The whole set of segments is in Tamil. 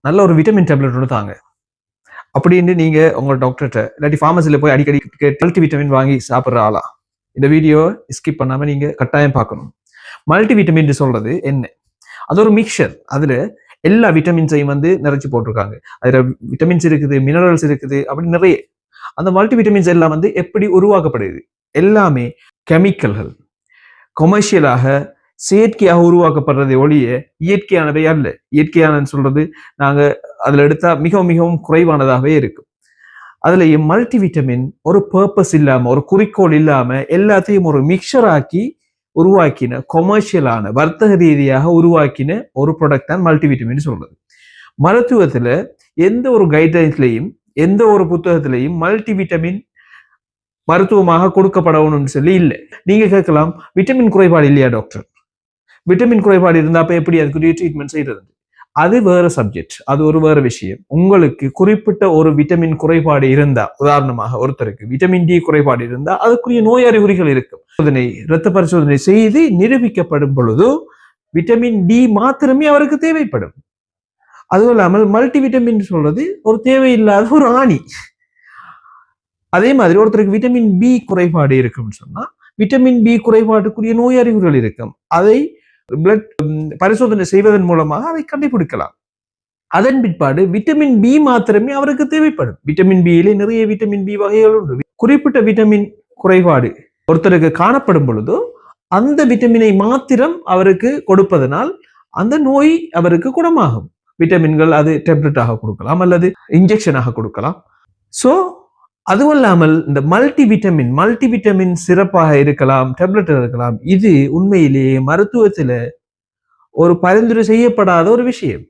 நல்ல ஒரு விட்டமின் டேப்லெட் ஒன்று தாங்க. அப்படின்னு நீங்க உங்க டாக்டர்கிட்ட இல்லாட்டி ஃபார்மசில போய் அடிக்கடி மல்டி விட்டமின் வாங்கி சாப்பிட்ற ஆளா? இந்த வீடியோ ஸ்கிப் பண்ணாம நீங்க கட்டாயம் பார்க்கணும். மல்டி விட்டமின் சொல்றது என்ன? அது ஒரு மிக்சர் அதுல எல்லா விட்டமின்ஸையும் வந்து நிறைச்சு போட்டிருக்காங்க. அதுல விட்டமின்ஸ் இருக்குது மினரல்ஸ் இருக்குது அப்படி நிறைய. அந்த மல்டி விட்டமின்ஸ் எல்லாம் வந்து எப்படி உருவாக்கப்படுது? எல்லாமே கெமிக்கல்கள் கொமர்ஷியலாக செயற்கையாக உருவாக்கப்படுறதை ஒழிய இயற்கையானவை அல்ல. இயற்கையானன்னு சொல்றது நாங்க அதுல எடுத்தா மிகவும் மிகவும் குறைவானதாகவே இருக்கும். அதுல மல்டி விட்டமின் ஒரு பர்பஸ் இல்லாம ஒரு குறிக்கோள் இல்லாம எல்லாத்தையும் ஒரு மிக்சர் ஆக்கி உருவாக்கின கொமர்ஷியலான வர்த்தக ரீதியாக உருவாக்கின ஒரு ப்ராடக்ட் தான் மல்டி விட்டமின் சொல்றது. மருத்துவத்துல எந்த ஒரு கைட்லைன்ஸ்லையும் எந்த ஒரு புத்தகத்திலையும் மல்டி விட்டமின் மருத்துவமாக கொடுக்கப்படணும்னு சொல்லி இல்லை. நீங்க கேட்கலாம் விட்டமின் குறைபாடு இல்லையா டாக்டர் விட்டமின் குறைபாடு இருந்தால் அப்போ எப்படி அதுக்குரிய ட்ரீட்மெண்ட் செய்யறது? அது வேற சப்ஜெக்ட் அது ஒரு வேற விஷயம். உங்களுக்கு குறிப்பிட்ட ஒரு விட்டமின் குறைபாடு இருந்தா உதாரணமாக ஒருத்தருக்கு விட்டமின் டி குறைபாடு இருந்தா அதுக்குரிய நோய் அறிகுறிகள் இருக்கும். சோதனை இரத்த பரிசோதனை செய்து நிரூபிக்கப்படும் பொழுது விட்டமின் டி மாத்திரமே அவருக்கு தேவைப்படும். அதுவும் இல்லாமல் மல்டி விட்டமின் சொல்றது ஒரு தேவையில்லாத ஒரு ஆணி. அதே மாதிரி ஒருத்தருக்கு விட்டமின் பி குறைபாடு இருக்கும்னு சொன்னா விட்டமின் பி குறைபாட்டுக்குரிய நோய் அறிகுறிகள் இருக்கும். அதை பிளட் um, பரிசோதனை செய்வதன் மூலமாக அதை கண்டுபிடிக்கலாம். அதன் பிற்பாடு விட்டமின் பி மாத்திரமே அவருக்கு தேவைப்படும். விட்டமின் பியிலே நிறைய விட்டமின் பி வகைகள் உண்டு. குறிப்பிட்ட விட்டமின் குறைபாடு ஒருத்தருக்கு காணப்படும் பொழுதோ அந்த விட்டமினை மாத்திரம் அவருக்கு கொடுப்பதனால் அந்த நோய் அவருக்கு குணமாகும். விட்டமின்கள் அது டெப்லெட்டாக கொடுக்கலாம் அல்லது இன்ஜெக்ஷனாக கொடுக்கலாம். ஸோ அதுவும் இல்லாமல் இந்த மல்டி விட்டமின் மல்டி விட்டமின் சிறப்பாக இருக்கலாம் டேப்லெட் இருக்கலாம் இது உண்மையிலேயே மருத்துவத்தில் ஒரு பரிந்துரை செய்யப்படாத ஒரு விஷயம்.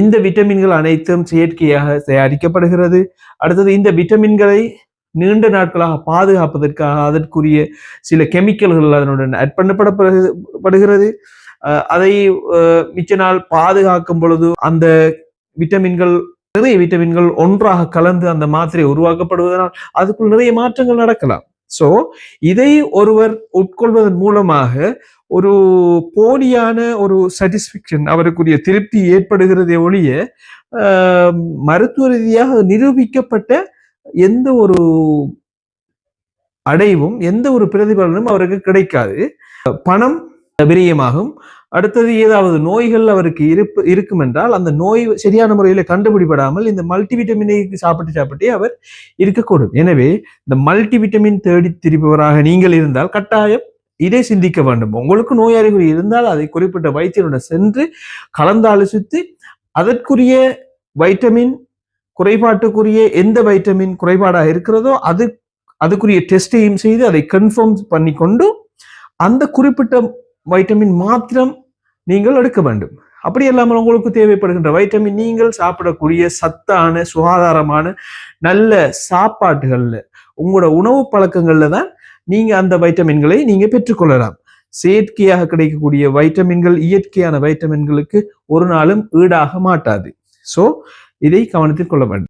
இந்த விட்டமின்கள் அனைத்தும் செயற்கையாக தயாரிக்கப்படுகிறது. அடுத்தது இந்த விட்டமின்களை நீண்ட நாட்களாக பாதுகாப்பதற்காக அதற்குரிய சில கெமிக்கல்கள் அதனுடன் ஆட் பண்ணப்படப்படுகிறது. அதை மிச்ச நாள் பாதுகாக்கும் பொழுது அந்த விட்டமின்கள் நிறைய விட்டமின்கள் ஒன்றாக கலந்து அந்த மாத்திரை உருவாக்கப்படுவதனால் அதுக்குள் நிறைய மாற்றங்கள் நடக்கலாம். சோ இதை ஒருவர் உட்கொள்வதன் மூலமாக ஒரு போலியான ஒரு சாட்டிஸ்பேக்ஷன் அவருக்குரிய திருப்தி ஏற்படுகிறதே ஒழிய மருத்துவ ரீதியாக நிரூபிக்கப்பட்ட எந்த ஒரு அடைவும் எந்த ஒரு பிரதிபலனும் அவருக்கு கிடைக்காது. பணம் விரயமாகும். அடுத்தது ஏதாவது நோய்கள் அவருக்கு இருப்பு இருக்கும் என்றால் அந்த நோய் சரியான முறையில் கண்டுபிடிப்படாமல் இந்த மல்டிவிட்டமினை சாப்பிட்டு சாப்பிட்டே அவர் இருக்கக்கூடும். எனவே இந்த மல்டிவிட்டமின் தேடி திருப்பவராக நீங்கள் இருந்தால் கட்டாயம் இதை சிந்திக்க வேண்டும். உங்களுக்கு நோய் அறிகுறி இருந்தால் அதை குறிப்பிட்ட வைத்தியருடன் சென்று கலந்தாலோசித்து அதற்குரிய வைட்டமின் குறைபாட்டுக்குரிய எந்த வைட்டமின் குறைபாடாக இருக்கிறதோ அது அதுக்குரிய டெஸ்டையும் செய்து அதை கன்ஃபார்ம் பண்ணி கொண்டு அந்த குறிப்பிட்ட வைட்டமின் மாத்திரம் நீங்கள் எடுக்க வேண்டும். அப்படி இல்லாமல் உங்களுக்கு தேவைப்படுகின்ற வைட்டமின் நீங்கள் சாப்பிடக்கூடிய சத்தான சுகாதாரமான நல்ல சாப்பாட்டுகள்ல உங்களோட உணவு பழக்கங்கள்ல தான் நீங்க அந்த வைட்டமின்களை நீங்க பெற்றுக்கொள்ளலாம். செயற்கையாக கிடைக்கக்கூடிய வைட்டமின்கள் இயற்கையான வைட்டமின்களுக்கு ஒரு நாளும் ஈடாக மாட்டாது. ஸோ இதை கவனத்தில் கொள்ள வேண்டும்.